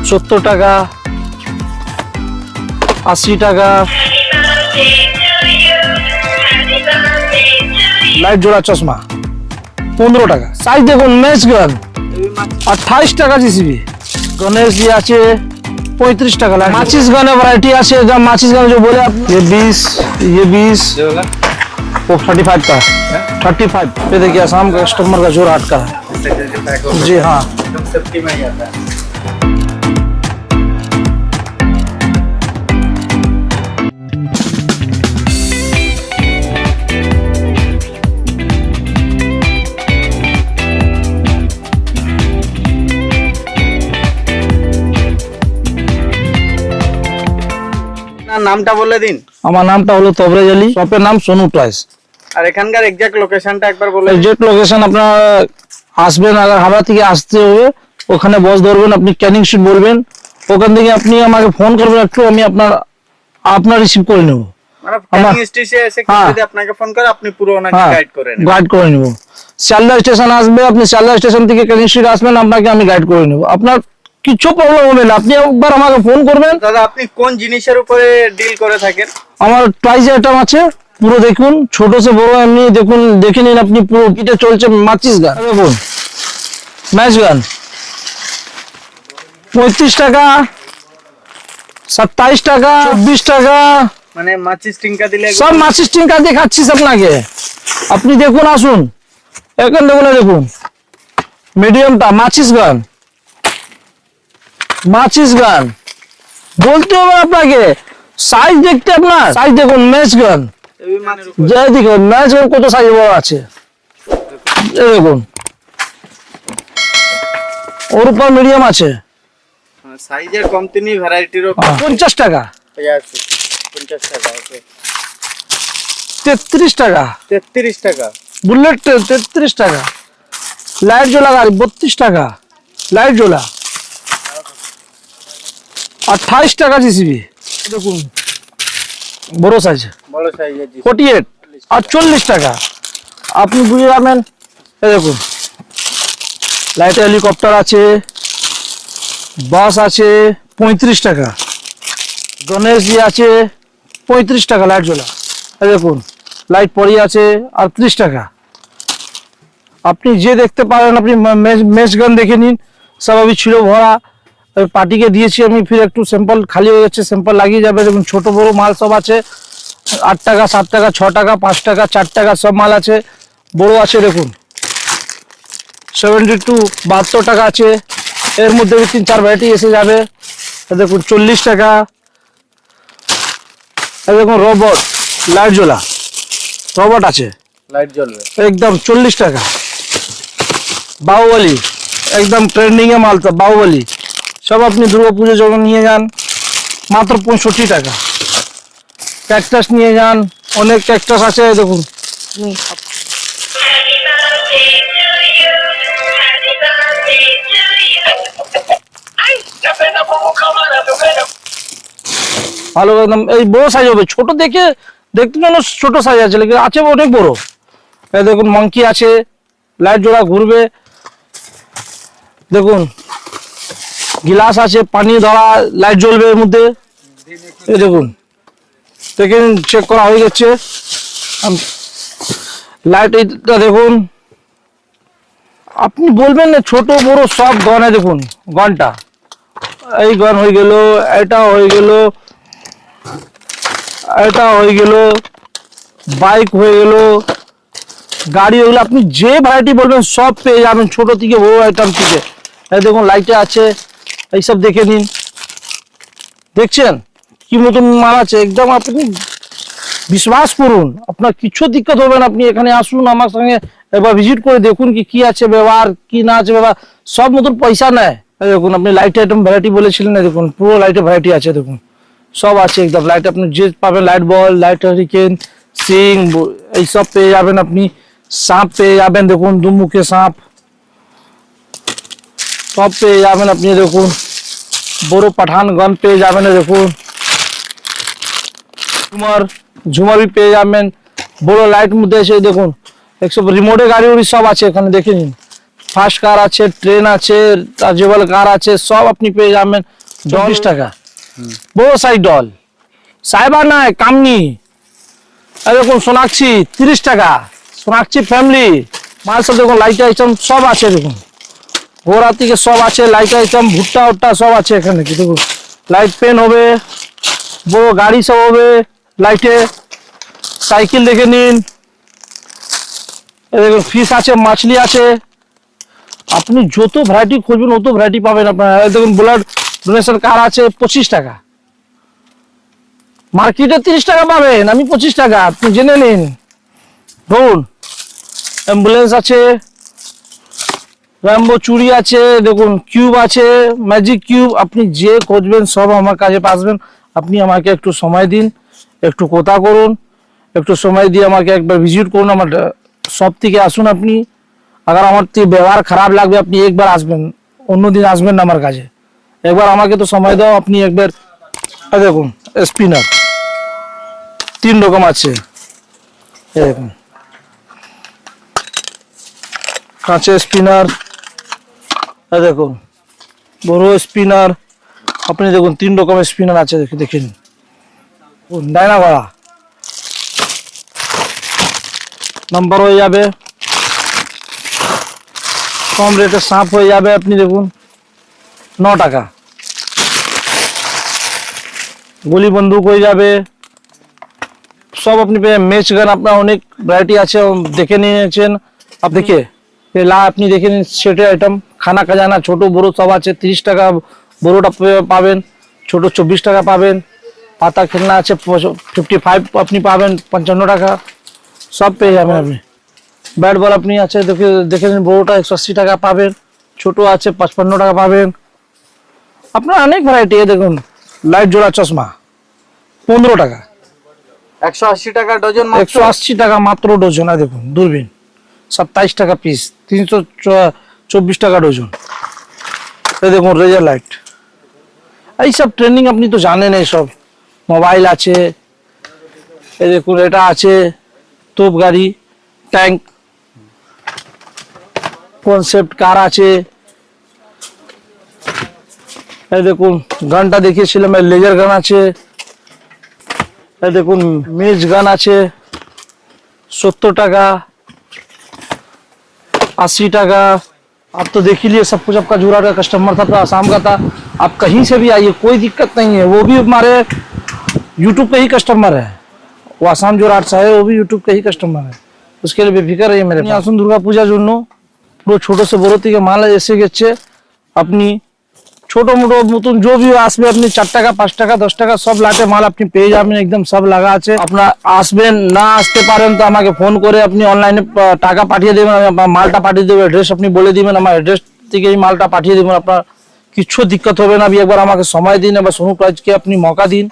সত্তর টাকা আশি টাকা লাইট জোড়া চশমা পনেরো টাকা সাইজ দেখুন মেস গান আঠাইশ টাকা জিসিবি গণেশ জি আছে পঁয়ত্রিশ টাকা लाइट माचिस गन वैरायटी আছে जब माचिस गन जो बोले आप ये बीस ये बीस वो थर्टी फाइव का थर्टी फाइव ये देखिए आसाम का कस्टमर का जोर हाट का है जी हाँ আপনার নামটা বলে দিন। আমার নামটা হলো তবরেজ আলী। শপের নাম সোনু টয়েস আর এখানকার এক্সাক্ট লোকেশনটা একবার বলে এক্সাক্ট লোকেশন আপনার আসবেন আগে হাওড়া থেকে আসতে হবে। ওখানে বস ধরবেন আপনি ক্যানিং স্ট্রিট বলবেন ওখান থেকে আপনি আমাকে ফোন করবেন একটু আমি আপনার আপনার রিসিভ করে নেব। মানে স্টেশনে হ্যাঁ। হ্যাঁ আসবে আপনি স্টেশন থেকে ক্যানিং আসবেন আপনাকে আমি গাইড করে নেব। আপনার কিছু প্রবলেম হবে না। আপনি একবার আমাকে ফোন করবেন। দাদা আপনি কোন জিনিসের উপরে ডিল করে থাকেন? আমার প্রাইস আইটেম আছে। পুরো দেখুন ছোট সে বড় এমনি দেখুন দেখে নিন আপনি পুরো কিটা চলছে মাচিস গান দেখুন ম্যাচ গান পঁয়ত্রিশ টাকা সাতাইশ টাকা চব্বিশ টাকা। মানে মাচিস টিঙ্কা দিলে সব মাচিস টিঙ্কা দেখাচ্ছিস আপনাকে। আপনি দেখুন আসুন। এখান দেখুন দেখুন। মিডিয়ামটা মাচিস গান মাচিস গান। বলতে হবে আপনাকে সাইজ দেখতে আপনার সাইজ দেখুন ম্যাচ গান। এই মানের যে দেখুন ম্যাচ গান কত সাইজ বড় আছে? দেখুন। ওর উপর মিডিয়াম আছে। সাইজের কমতিনি ভ্যারাইটিরও পঞ্চাশ টাকা। পঞ্চাশ টাকা তেত্রিশ টাকা। তেত্রিশ টাকা। বুলেট তেত্রিশ টাকা। লাইট জোলা গাড়ি বত্রিশ টাকা। লাইট জোলা। আঠাইশ টাকা জিসিবি দেখুন। বড় সাইজ ফোর্টি এইট আর চল্লিশ টাকা। আপনি বুঝে যাবেন? দেখুন। লাইট হেলিকপ্টার আছে বাস আছে পঁয়ত্রিশ টাকা। গণেশজি আছে পঁয়ত্রিশ টাকা লাইট জ্বলা। দেখুন লাইট পরি আছে আর ত্রিশ টাকা। আপনি যে দেখতে পারেন আপনি মেশ গান দেখে নিন। সব আমি ছিল ভরা। পার্টিকে দিয়েছি আমি ফির একটু স্যাম্পল খালি হয়ে যাচ্ছে স্যাম্পল লাগিয়ে যাবে। দেখুন ছোট বড় মাল সব আছে। আট টাকা সাত টাকা ছ টাকা পাঁচ টাকা চার টাকা সব মাল আছে। বড় আছে দেখুন। সেভেন্টি টু বাহাত্তর টাকা আছে। এর মধ্যে তিন চার ভ্যারাইটি এসে যাবে। দেখুন চল্লিশ টাকা। দেখুন রবট লাইট জ্বলা। রবট আছে। লাইট জ্বলবে। একদম চল্লিশ টাকা। বাহুবলি একদম ট্রেন্ডিং এ মাল তো বাহুবলি। সব আপনি দুর্গা পুজো যখন নিয়ে যান। মাত্র পঁয়ষট্টি টাকা। ক্যাকটাস নিয়ে যান। অনেক ক্যাকটাস আছে দেখুন। ভালো একদম এই বড় সাইজ হবে। ছোট দেখে দেখতে যেন ছোট সাইজ আছে আছে অনেক বড়। দেখুন মঙ্কি আছে। লাইট জোড়া ঘুরবে। দেখুন গিলাস আছে, পানি, ধরা লাইট জ্বলবে এর মধ্যে। এই দেখুন, দেখেন চেক করা হয়ে গেছে। লাইট এইটা দেখুন। আপনি বলবেন না, ছোট, বড় সব গনে দেখুন গনটা এই গন হয়ে গেল, এটা হয়ে গেল, এটা হয়ে গেল বাইক হয়ে গেল, গাড়ি হয়ে গেল আপনি যে ভ্যারাইটি বলবেন, সব পেয়ে যাবেন, ছোট থেকে, বড় আইটেম থেকে। এই দেখুন লাইটে আছে। এইসব দেখে নিন। দেখছেন? কি মতন মাল আছে? একদম আপনি বিশ্বাস করুন, আপনার কিছু দিক্কত হবে না। আপনি এখানে আসুন, আমার সঙ্গে একবার ভিজিট করে দেখুন কি কি আছে ব্যবহার, কি না আছে ব্যবহার। সব মতন পয়সা নেয়। দেখুন, আপনি লাইট আইটেম ভ্যারাইটি বলেছিলেন না দেখুন, পুরো লাইটের ভ্যারাইটি আছে, দেখুন। সব আছে, একদম লাইট আপনি যে পাবেন লাইট বল লাইট হারিকেন সিং এইসব পেয়ে যাবেন আপনি। সাপ পেয়ে যাবেন, দেখুন, দুমুখে সাপ। সব পেয়ে যাবেন আপনি, দেখুন। বড় পাঠান গন পেয়ে যাবেন দেখুন। ঝুমার ঝুমার পেয়ে যাবেন। বড় লাইট মধ্যে এসে দেখুন। একশো রিমোটে গাড়ি উড়ি সব আছে এখানে দেখে নিন। ফার্স্ট কার আছে ট্রেন আছে চার্জেবল কার আছে সব আপনি পেয়ে যাবেন। চব্বিশ টাকা। বড় সাইজ ডল সাইবার নয় কামনি দেখুন সোনাক্ষী তিরিশ টাকা। সোনাক্ষী ফ্যামিলি মাল সব দেখুন লাইট আইটেম সব আছে দেখুন। ঘোড়া থেকে সব আছে লাইট আইটেম ভুট্টা উট্টা সব আছে এখানে, কি দেখুন। লাইট পেন হবে, বড় গাড়ি সব হবে লাইটে সাইকেল দেখে নিন। দেখুন ফিশ আছে, মাছলি আছে। আপনি যত ভ্যারাইটি খুঁজবেন, অত ভ্যারাইটি পাবেন আপনার। দেখুন ব্লাড ডোনেশন কার আছে, পঁচিশ টাকা। মার্কেটে তিরিশ টাকা পাবেন, আমি পঁচিশ টাকা, আপনি জেনে নিন। ধরুন অ্যাম্বুলেন্স আছে র্যাম্বো চুরি আছে, দেখুন কিউব আছে ম্যাজিক কিউব আপনি যে খুঁজবেন, সব আমার কাছে পাসবেন আপনি আমাকে একটু সময় দিন, একটু কথা করুন, একটু সময় দিয়ে আমাকে একবার ভিজিট করুন, আমার সব থেকে আসুন আপনি। আবার আমার থেকে ব্যবহার খারাপ লাগবে, আপনি একবার আসবেন, অন্যদিন আসবেন না আমার কাছে। একবার আমাকে তো সময় দাও, আপনি একবার দেখুন স্পিনার তিন রকম আছে। দেখুন। কাঁচের স্পিনার দেখুন, বড় স্পিনার আপনি দেখুন, তিন রকমের স্পিনার আছে, দেখে দেখেন ডায়না গড়া নাম্বার হয়ে যাবে। কম রেটে সাপ হয়ে যাবে আপনি, দেখুন, ন টাকা। গুলি বন্দুক হয়ে যাবে। সব আপনি মেচ গান আপনার অনেক ভ্যারাইটি আছে, দেখে নিয়েছেন। আপ দেখে এ লা আপনি দেখে নিন সেটের আইটেম খানা খাজানা ছোট বড় সব আছে। তিরিশ টাকা বড়োটা পাবেন ছোট চব্বিশ টাকা পাবেন। পাতা খেলনা আছে ফিফটি ফাইভ আপনি পাবেন পঞ্চান্ন টাকা। সব পেয়ে যাবেন আপনি। ব্যাট বল আপনি আছে দেখে দেখে নিন বড়োটা একশো আশি টাকা পাবেন। ছোট আছে পঁচপান্ন টাকা পাবেন। আপনার অনেক ভ্যারাইটি দেখুন লাইট জোড়া চশমা পনেরো টাকা। একশো আশি টাকা ডজন একশো আশি টাকা মাত্র ডজন দেখুন দূরবীন। সাতাইশ টাকা পিস তিনশো চব্বিশ টাকা ডজন এই দেখুন রেজার লাইট এইসব ট্রেন্ডিং আপনি তো জানেন এইসব মোবাইল আছে, এই দেখুন এটা আছে, তোপ গাড়ি ট্যাঙ্ক কনসেপ্ট কার আছে। এই দেখুন, গানটা দেখিয়েছিলাম লেজার গান আছে। এই দেখুন, মেজ গান আছে। সত্তর টাকা। अस्सी टका। आप तो देख ही लिए सब कुछ आपका जुरा का कस्टमर था आसाम का था। आप कहीं से भी आइए कोई दिक्कत नहीं है। वो भी हमारे यूट्यूब पे ही कस्टमर है। वो आसाम जोराट सा है वो भी यूट्यूब का ही कस्टमर है। उसके लिए बेफिक्र रहिए मेरे यहाँ दुर्गा पूजा जुड़नो पूरा छोटो से बोलो थी माला की अच्छे अपनी ছোট মোটো নতুন भी আসবে আপনি চার টাকা, পাঁচ টাকা, দশ টাকা, সব লাটে মাল আপনি পেয়ে যাবেন, একদম সব লাগা আছে। আপনার আসবেন, না আসতে পারেন তো আমাকে ফোন করে আপনি অনলাইনে টাকা পাঠিয়ে দেবেন মালটা পাঠিয়ে দেবেন অ্যাড্রেস আপনি বলে দিবেন, আমার অ্যাড্রেস থেকে এই মালটা পাঠিয়ে দেবেন, আপনার কিছু দিক্কত হবে না একবার আমাকে সময় দিন এবার সোনু প্রাইজকে আপনি মকা দিন।